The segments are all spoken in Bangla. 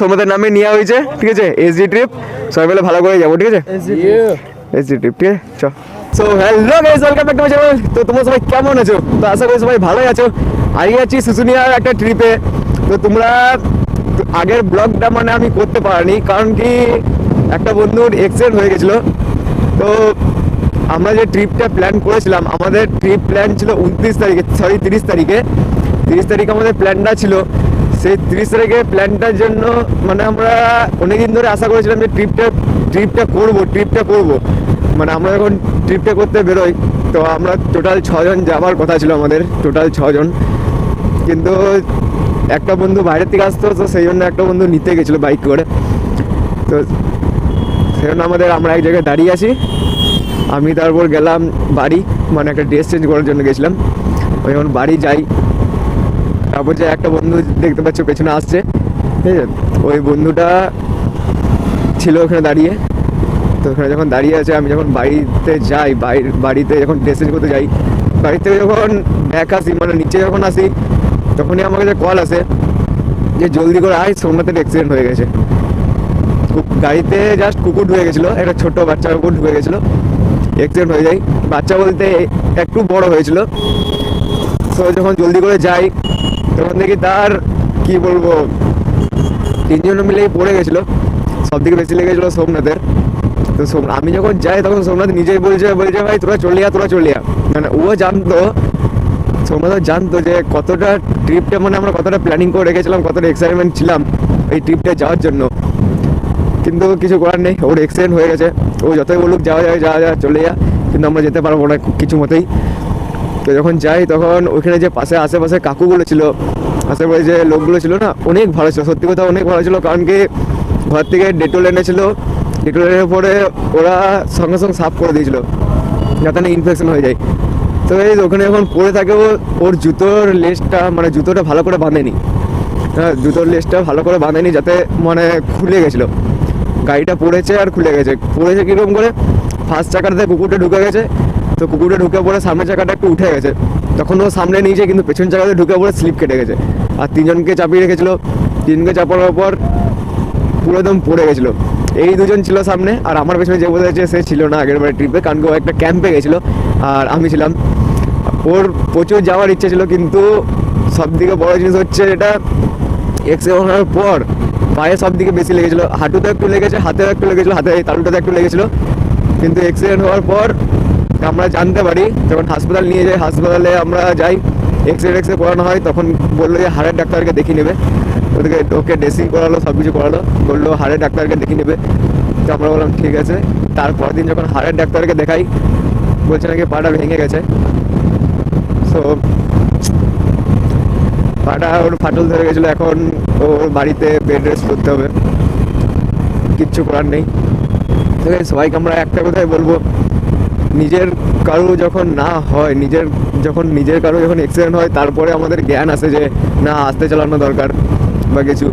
সোমদের নামে নেওয়া হয়েছে ঠিক আছে? এসডি ট্রিপ সবাই মিলে ভালো করে যাব ঠিক আছে? এসডি ট্রিপ ঠিক আছে? চ। So hello guys welcome back to my channel তো তোমরা সবাই কেমন আছো? তো আশা করি সবাই ভালোই আছো। আজকে যাচ্ছি শুশুনিয়ার একটা ট্রিপে তো তোমরা আগের ব্লগটা মানে আমি করতে পারিনি কারণ কি একটা বন্ধুর এক্সিডেন্ট হয়ে গেছিল। তো আমরা যে ট্রিপটা প্ল্যান করেছিলাম আমাদের ট্রিপ প্ল্যান ছিল উনত্রিশ তারিখে সরি তিরিশ তারিখে। তিরিশ তারিখে আমাদের প্ল্যানটা ছিল। সেই তিরিশ তারিখে প্ল্যানটার জন্য মানে আমরা অনেকদিন ধরে আশা করেছিলাম যে ট্রিপটা ট্রিপটা করব ট্রিপটা করব। মানে আমরা যখন ট্রিপটা করতে বেরোই, তো আমরা টোটাল ছজন যাওয়ার কথা ছিল আমাদের টোটাল ছজন। কিন্তু একটা বন্ধু বাইরের থেকে আসতো, তো সেই জন্য একটা বন্ধু নিতে গেছিল বাইক করে। তো সেই জন্য আমাদের, আমরা এক জায়গায় দাঁড়িয়ে আছি। আমি তারপর গেলাম বাড়ি মানে একটা ড্রেস চেঞ্জ করার জন্য গেছিলাম। ওই যখন বাড়ি যাই তারপর যে একটা বন্ধু দেখতে পাচ্ছ, পেছনে আসছে। ঠিক আছে? ওই বন্ধুটা ছিল ওখানে দাঁড়িয়ে। তো ওখানে যখন দাঁড়িয়ে আছে, আমি যখন বাড়িতে যাই বাড়িতে যখন ড্রেস চেঞ্জ করতে যাই বাড়ি থেকে যখন ব্যাক আসি মানে নিচে যখন আসি, তখনই আমার কাছে কল আসে যে, জলদি করে আয়, সোমনাথের অ্যাক্সিডেন্ট হয়ে গেছে। গাড়িতে জাস্ট কুকুর ঢুকে গেছিল, একটা ছোট বাচ্চা কুকুর ঢুকে গেছিল। অ্যাক্সিডেন্ট হয়ে যায়। বাচ্চা বলতে একটু বড় হয়েছিল। তো যখন জলদি করে যাই তখন দেখি তার কি বলব তিনজন মিলেই পড়ে গেছিল। সব থেকে বেশি লেগেছিলো সোমনাথের। তো সোম- আমি যখন যাই তখন সোমনাথ নিজেই বলছে বলছে, ভাই, তোরা চলে যা, তোরা চলে যা। মানে ও জানতো, সোমনাথ জানতো যে কতটা ট্রিপটা মানে আমরা কতটা প্ল্যানিং করে রেখেছিলাম, কতটা এক্সাইটমেন্ট ছিলাম এই ট্রিপটা যাওয়ার জন্য। কিন্তু কিছু করার নেই, ওর এক্সিডেন্ট হয়ে গেছে। ও যতই বলুক যাওয়া যায় যাওয়া যা চলে যা। কিন্তু আমরা যেতে পারব না কিছু মতেই। তো যখন যাই তখন ওইখানে যে পাশে আশেপাশে কাকুগুলো ছিল, আশেপাশে যে লোকগুলো ছিল না, অনেক ভালো ছিল। সত্যি কথা অনেক ভালো ছিল কারণ কি ঘর থেকে ডেটল এনেছিল ডেটল এনে পরে ওরা সঙ্গে সঙ্গে সাফ করে দিয়েছিল, যাতে না ইনফেকশন হয়ে যায়। তো এই ওখানে যখন পরে থাকে ওর জুতোর লেসটা মানে জুতোটা ভালো করে বাঁধেনি। হ্যাঁ জুতোর লেসটা ভালো করে বাঁধেনি যাতে মানে খুলে গেছিল। গাড়িটা পড়েছে আর খুলে গেছে। পড়েছে কীরকম করে ফার্স্ট চাকাটাতে কুকুরটা ঢুকে গেছে। তো কুকুরটা ঢুকে পড়ে সামনের চাকাটা একটু উঠে গেছে। তখন ও সামনে নিয়েছে কিন্তু পেছন চাকাতে ঢুকে পড়ে স্লিপ কেটে গেছে। আর তিনজনকে চাপিয়ে রেখেছিল। তিনকে চাপানোর পর পুরো একদম পড়ে গেছিল। এই দুজন ছিল সামনে, আর আমার পেছনে যে বোঝা সে ছিল না আগের বারে ট্রিপে কারণ ও একটা ক্যাম্পে গেছিল, আর আমি ছিলাম। ওর প্রচুর যাওয়ার ইচ্ছে ছিল, কিন্তু সব থেকে বড় জিনিস হচ্ছে এটা এক্সিডেন্ট হওয়ার পর পায়ে সব দিকে বেশি লেগেছিলো। হাঁটুতে একটু লেগেছে, হাতেও একটু লেগেছিলো, হাতে তালুটাতে একটু লেগেছিলো। কিন্তু অ্যাক্সিডেন্ট হওয়ার পর আমরা জানতে পারি। যখন হাসপাতাল নিয়ে যাই হাসপাতালে আমরা যাই এক্সরে এক্সরে করানো হয়, তখন বলল যে হাড়ের ডাক্তারকে দেখিয়ে নেবে। ওদেরকে ওকে ড্রেসিং করালো সব কিছু করালো, বলল হাড়ের ডাক্তারকে দেখিয়ে নেবে। তো আমরা বললাম, ঠিক আছে। তারপর দিন যখন হাড়ের ডাক্তারকে দেখাই, বলছে নাকি পাটা ভেঙে গেছে। সো পাটা ওর ফাটল ধরে গেছিল, এখন ওর বাড়িতে বেড রেস্ট করতে হবে। কিচ্ছু করার নেই। সবাইকে আমরা একটা কথাই বলব নিজের কারও যখন না হয়, নিজের যখন নিজের কারও যখন অ্যাক্সিডেন্ট হয়, তারপরে আমাদের জ্ঞান আসে যে, না, আস্তে চালানো দরকার বা কিছু।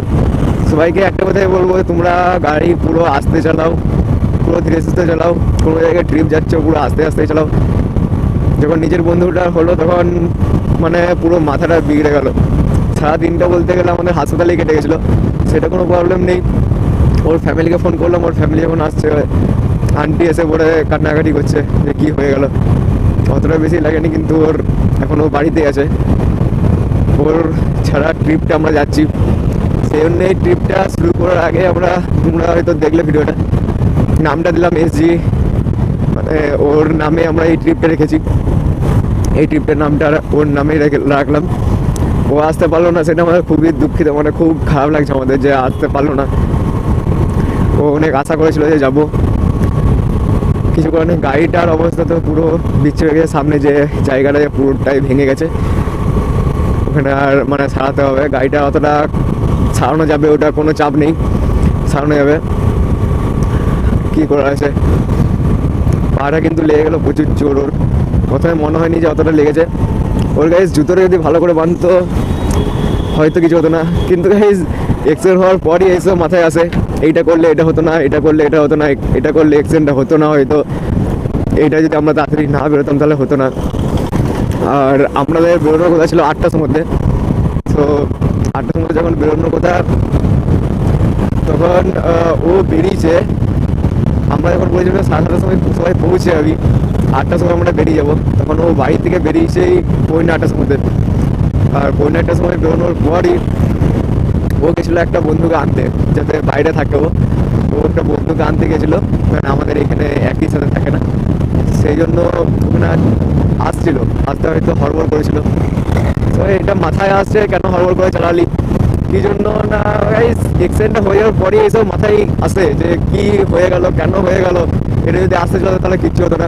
সবাইকে একটা কথাই বলব, তোমরা গাড়ি পুরো আস্তে চালাও, পুরো ধীরে সুস্থে চালাও, কোনো জায়গায় ট্রিপ যাচ্ছে, পুরো আস্তে আস্তে চালাও। যখন নিজের বন্ধুটা হলো, তখন মানে পুরো মাথাটা বিগড়ে গেল। সারা দিনটা বলতে গেলে আমাদের হাসপাতালে কেটে গেছিল, সেটা কোনো প্রবলেম নেই। ওর ফ্যামিলিকে ফোন করলাম, ওর ফ্যামিলি যখন আসছে আন্টি এসে পড়ে কান্নাকাটি করছে যে কী হয়ে গেল। অতটা বেশি লাগেনি কিন্তু ওর এখন ও বাড়িতে আছে। ওর ছাড়া ট্রিপটা আমরা যাচ্ছি। সেই জন্য এই ট্রিপটা শুরু করার আগে আমরা তোমরা হয়তো দেখলে ভিডিওটা। নামটা দিলাম এসজি মানে ওর নামে আমরা এই ট্রিপটা রেখেছি। এই ট্রিপটার নামটা ওর রেখে- রাখলাম। ও আসতে পারল না, সেটা আমাদের খুবই দুঃখিত মানে খুব খারাপ লাগছে আমাদের যে আসতে পারল না। ও অনেক আশা করেছিল যে যাব। কিছু কারণে গাড়িটার অবস্থা তো পুরো হয়ে গেছে। সামনে যে জায়গাটা যে পুরোটাই ভেঙে গেছে, ওখানে আর মানে সারাতে হবে। গাড়িটা অতটা সারানো যাবে ওটা কোনো চাপ নেই। সারানো যাবে। কি করা আছে? পাটা কিন্তু লেগে গেলো প্রচুর জোর ওর। প্রথমে মনে হয়নি যে অতটা লেগেছে। ওর গাইজ জুতোটা যদি ভালো করে বাঁধতো, হয়তো কিছু হতো না। কিন্তু গাইজ এক্সিডেন্ট হওয়ার পরই এইসব মাথায় আসে। এইটা করলে এটা হতো না, এটা করলে এটা হতো না, এটা করলে এক্সিডেন্টটা হতো না হয়তো। এইটা যদি আমরা তাড়াতাড়ি না বেরোতাম তাহলে হতো না। আর আপনাদের বেরোনোর কথা ছিল আটটার মধ্যে। তো আটটার মধ্যে যখন বেরোনোর কথা, তখন ও বেরিয়েছে। আমরা যখন বলেছিলাম সাড়ে সাতটার সময় সবাই পৌঁছে যাবি, আটটার সময় আমরা বেরিয়ে যাব। তখন ও বাড়ি থেকে বেরিয়েছে এই পৌনে আটটার মধ্যে। আর পৌনে আটটার সময় বেরোনোর পরই ও গেছিল একটা বন্ধুকে আনতে, যাতে বাইরে থাকে ও। ও একটা বন্ধুকে আনতে গেছিল, কারণ আমাদের এখানে একই সাথে থাকে না। সেই জন্য ওখানে আসছিল, আসতে হয়তো হড়বড় করেছিল। তো এটা মাথায় আসছে, কেন হড়বড় করে চালালি? কি জন্য না এক্সিডেন্টটা হয়ে যাওয়ার পরে এইসব মাথায় আসে যে কি হয়ে গেল, কেন হয়ে গেল? এটা যদি আসতে চলো তাহলে কিচ্ছু হতো না।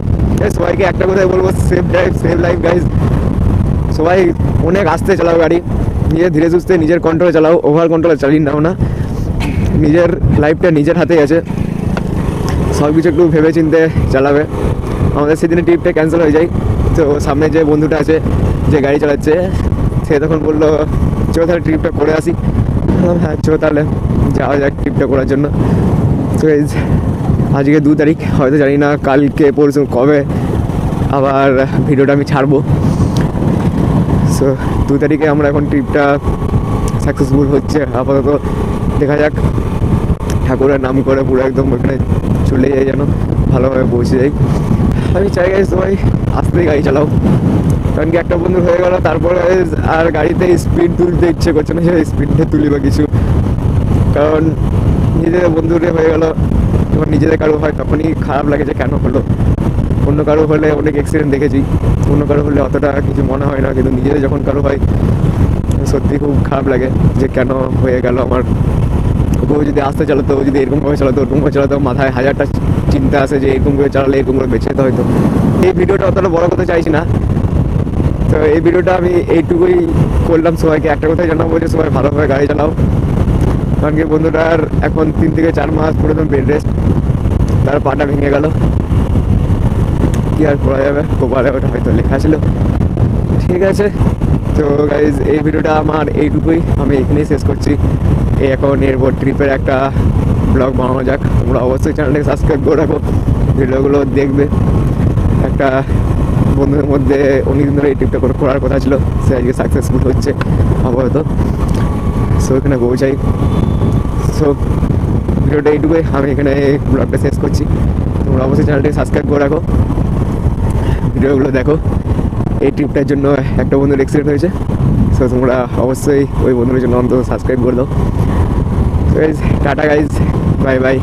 সবাইকে একটা কথাই বলব safe drive save life guys সবাই অনেক আস্তে চালাও গাড়ি। নিজে ধীরে সুস্থে নিজের কন্ট্রোলে চালাও ওভার কন্ট্রোলে চালিয়ে নাও না। নিজের লাইফটা নিজের হাতেই আছে। সব কিছু একটু ভেবে চিনতে চালাবে। আমাদের সেদিনে ট্রিপটা ক্যান্সেল হয়ে যায়। তো সামনে যে বন্ধুটা আছে, যে গাড়ি চালাচ্ছে, সে তখন বলল, চো তাহলে ট্রিপটা করে আসি। হ্যাঁ চো তাহলে যাওয়া যাক ট্রিপটা করার জন্য। তো এই আজকে দু তারিখ, হয়তো জানি না কালকে পরশু কবে আবার ভিডিওটা আমি ছাড়বো। সো দু তারিখে আমরা এখন ট্রিপটা সাকসেসফুল হচ্ছে। আপাতত দেখা যাক। ঠাকুরের নাম করে পুরো একদম ওখানে চলে যাই যেন ভালোভাবে পৌঁছে যাই। আমি চাই গাইজ সবাই আস্তে গাড়ি চালাও। কারণ কি একটা বন্ধু হয়ে গেল, তারপরে আর গাড়িতে স্পিড তুলতে ইচ্ছে করছে না সে স্পিডে তুলি বা কিছু। কারণ নিজেদের বন্ধুরে হয়ে গেল, যখন নিজেদের কারও হয় তখনই খারাপ লাগে যে কেন হলো। অন্য কারও হলে অনেক অ্যাক্সিডেন্ট দেখেছি। অন্য কারও হলে অতটা কিছু মনে হয় না, কিন্তু নিজেদের যখন কারও হয়, সত্যি খুব খারাপ লাগে যে কেন হয়ে গেল আমার। ও যদি আস্তে চালাতো, যদি এরকমভাবে চালাতো, ওরকম ভাবে চালাতো, মাথায় হাজারটা চিন্তা আসে যে এরকম করে চালালে এরকম করে বেঁচে যেতে হয়তো। এই ভিডিওটা অতটা বড় করতে চাইছি না। তো এই ভিডিওটা আমি এইটুকুই করলাম সবাইকে। একটা কথাই জানাব যে সবাই ভালোভাবে গাড়ি চালাও। কারণ কি বন্ধুটার এখন তিন থেকে চার মাস পুরো বেড রেস্ট তার পাটা ভেঙে গেল। কি আর করা যাবে? কপালে ওটা হয়তো লেখা ছিল। ঠিক আছে। তো গাইজ এই ভিডিওটা আমার এইটুকুই। আমি এখানেই শেষ করছি। এই এখন এরপর ট্রিপের একটা ব্লগ বানানো যাক। তোমরা অবশ্যই চ্যানেলটাকে সাবস্ক্রাইব করে রাখো। ভিডিওগুলো দেখবে। একটা বন্ধুদের মধ্যে অনেক দিন ধরে এই ট্রিপটা করার কথা ছিল। সে আজকে সাকসেসফুল হচ্ছে আপাতত। সো এখানে পৌঁছাই। সো ভিডিওটা এইটুকুই। আমি এখানে ব্লগটা শেষ করছি। তোমরা অবশ্যই চ্যানেলটাকে সাবস্ক্রাইব করে রাখো। ভিডিওগুলো দেখো। এই ট্রিপটার জন্য একটা বন্ধুর এক্সিডেন্ট হয়েছে। সো তোমরা অবশ্যই ওই বন্ধুর জন্য অন্তত সাবস্ক্রাইব করে দাও। Tata guys bye by